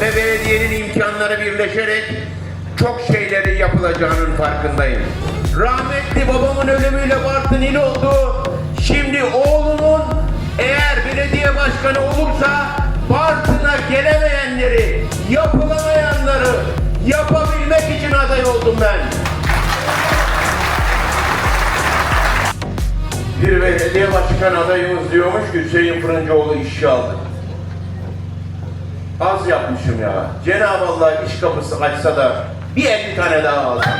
belediyenin imkanları birleşerek çok şeyleri yapılacağının farkındayım. Rahmetli babamın ölümüyle Bartın il oldu. Şimdi oğlumun eğer belediye başkanı olursa Bartın'a gelemeyenleri, yapılamayanları yapabilmek için aday oldum ben. Bir belediye başkan adayımız diyormuş Hüseyin Fırıncıoğlu işçi aldı. Az yapmışım ya. Cenab-ı Allah iş kapısı açsa da bir 50 tane daha alsam.